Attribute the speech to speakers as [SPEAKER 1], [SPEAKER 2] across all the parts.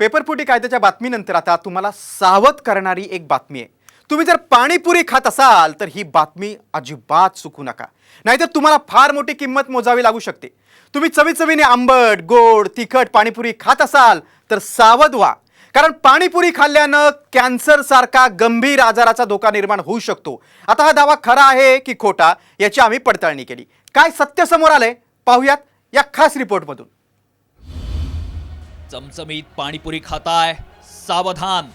[SPEAKER 1] पेपरफुटी कायद्याच्या बातमीनंतर आता तुम्हाला सावध करणारी एक बातमी आहे. तुम्ही जर पाणीपुरी खात असाल तर ही बातमी अजिबात चुकू नका. नाहीतर तुम्हाला फार मोठी किंमत मोजावी लागू शकते. तुम्ही चवीचवीने आंबट गोड तिखट पाणीपुरी खात असाल तर सावध व्हा. कारण पाणीपुरी खाल्ल्यानं कॅन्सरसारखा गंभीर आजाराचा धोका निर्माण होऊ शकतो. आता हा दावा खरा आहे की खोटा याची आम्ही पडताळणी केली. काय सत्य समोर आलंय? पाहूयात या खास रिपोर्टमधून.
[SPEAKER 2] चमचमीत पाणीपुरी खाताय. सावधान.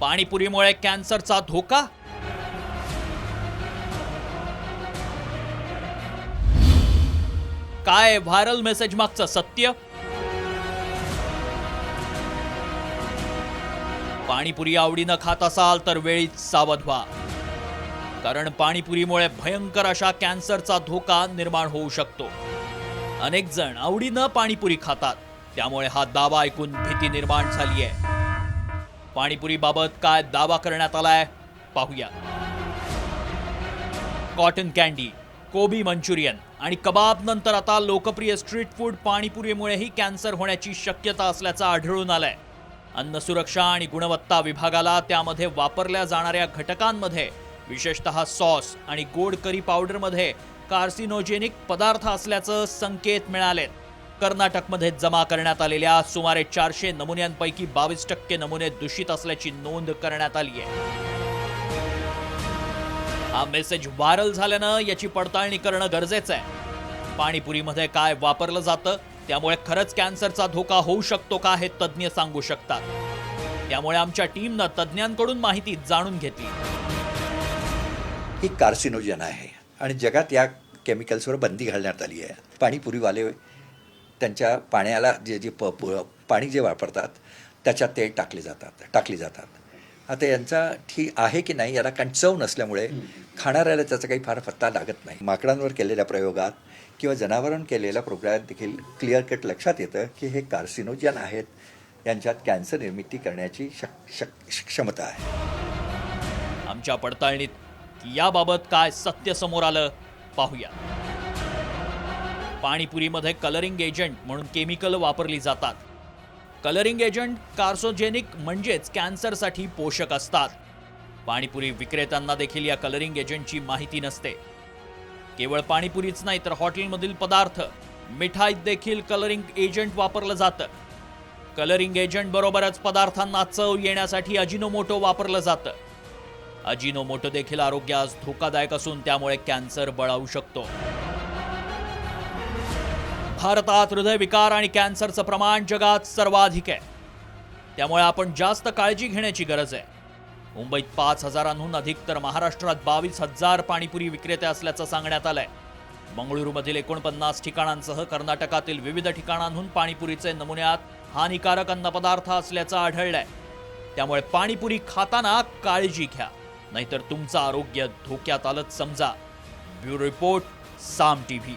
[SPEAKER 2] पाणीपुरीमुळे कॅन्सरचा धोका? काय व्हायरल मेसेज मागचं सत्य? पाणीपुरी आवडीनं खात असाल तर वेळीच सावध व्हा. कारण पाणीपुरीमुळे भयंकर अशा कॅन्सरचा धोका निर्माण होऊ शकतो. अनेक जण आवडीनं पाणीपुरी खातात. त्यामुळे हा दावा ऐकून भीती निर्माण झाली आहे. पाणीपुरीबाबत काय दावा करण्यात आलाय? पाहूया. कॉटन कॅन्डी कोबी मंचुरियन आणि कबाब नंतर आता लोकप्रिय स्ट्रीट फूड पाणीपुरीमुळेही कॅन्सर होण्याची शक्यता असल्याचं आढळून आलंय. अन्न सुरक्षा आणि गुणवत्ता विभागाला त्यामध्ये वापरल्या जाणाऱ्या घटकांमध्ये विशेषतः सॉस आणि गोड करी पावडरमध्ये कार्सिनोजेनिक पदार्थ असल्याचं संकेत मिळालेत कर्नाटकमध्ये जमा करण्यात आलेल्या सुमारे चारशे नमुन्यांपैकी बावीस टक्के नमुने दूषित असल्याची नोंद करण्यात आली आहे. हा मेसेज व्हायरल झाल्यानं याची पडताळणी करणं गरजेचं आहे. पाणीपुरीमध्ये काय वापरलं जातं त्यामुळे खरंच कॅन्सरचा धोका होऊ शकतो का हे तज्ज्ञ सांगू शकतात. त्यामुळे आमच्या टीमनं तज्ज्ञांकडून माहिती जाणून घेतली.
[SPEAKER 3] ही कार्सिनोजन आहे. आणि जगात या केमिकल्सवर बंदी घालण्यात आली आहे. पाणीपुरीवाले त्यांच्या पाण्याला जे जे प प- पाणी जे वापरतात त्याच्यात ते टाकले जातात टाकली जातात. आता यांचा ठीक आहे की नाही याला कारण चव नसल्यामुळे खाणाऱ्याला त्याचा काही फार पत्ता लागत नाही. माकडांवर केलेल्या प्रयोगात किंवा जनावरांवर केलेल्या प्रोग्रामात देखील क्लिअर कट लक्षात येतं की हे कार्सिनोजन आहेत. यांच्यात कॅन्सर निर्मिती करण्याची शक शक क्षमता आहे.
[SPEAKER 2] आमच्या पडताळणीत याबाबत काय सत्य समोर आलं पाहूया. पाणीपुरीमध्ये कलरिंग एजंट म्हणून केमिकल वापरली जातात. कलरिंग एजंट कार्सोजेनिक म्हणजेच कॅन्सरसाठी पोषक असतात. पाणीपुरी विक्रेत्यांना देखील या कलरिंग एजंटची माहिती नसते. केवळ पाणीपुरीच नाही तर हॉटेलमधील पदार्थ मिठाईत देखील कलरिंग एजंट वापरलं जातं. कलरिंग एजंट बरोबरच पदार्थांना चव येण्यासाठी अजिनोमोटो वापरलं जातं. अजिनोमोटो देखील आरोग्यास धोकादायक असून त्यामुळे कॅन्सर बळावू शकतो. भारतात हृदयविकार आणि कॅन्सरचं प्रमाण जगात सर्वाधिक आहे. त्यामुळे आपण जास्त काळजी घेण्याची गरज आहे. मुंबईत पाच हजारांहून अधिक तर महाराष्ट्रात बावीस हजार पाणीपुरी विक्रेते असल्याचं सांगण्यात आलंय. मंगळुरूमधील एकोणपन्नास ठिकाणांसह कर्नाटकातील विविध ठिकाणांहून पाणीपुरीचे नमुन्यात हानिकारक अन्नपदार्थ असल्याचं आढळलंय. त्यामुळे पाणीपुरी खाताना काळजी घ्या. नाहीतर तुमचं आरोग्य धोक्यात आलंच समजा. Bureau report Saam T V